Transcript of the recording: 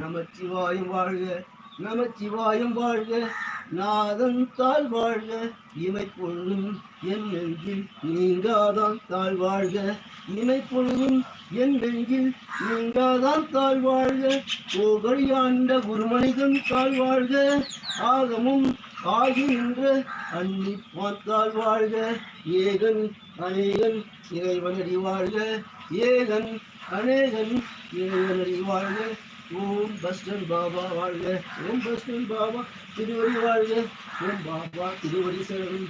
நமச்சிவாயம் வாழ்க நமச்சிவாயம் வாழ்க நாதன் தாழ் வாழ்க இமை பொழுதும் என் நெஞ்சில் நீங்காதான் தாழ் வாழ்க இமை பொழுதும் என் நெஞ்சில் நீங்காதான் தாழ் வாழ்க ஓகழியாண்ட குருமனிதன் தாழ் வாழ்க ஆகமும் ஆகின்ற அன்னி பார்த்தால் வாழ்க ஏகன் அநேகன் இறைவனடி வாழ்க ஏகன் அநேகன் இறைவனடி வாழ்க. ஓம் பஸ்டன் பாபா வாழ்க ஓம் பஸ்டன் பாபா திருவடி வாழ்க ஓம் பாபா திருவடி சேரும்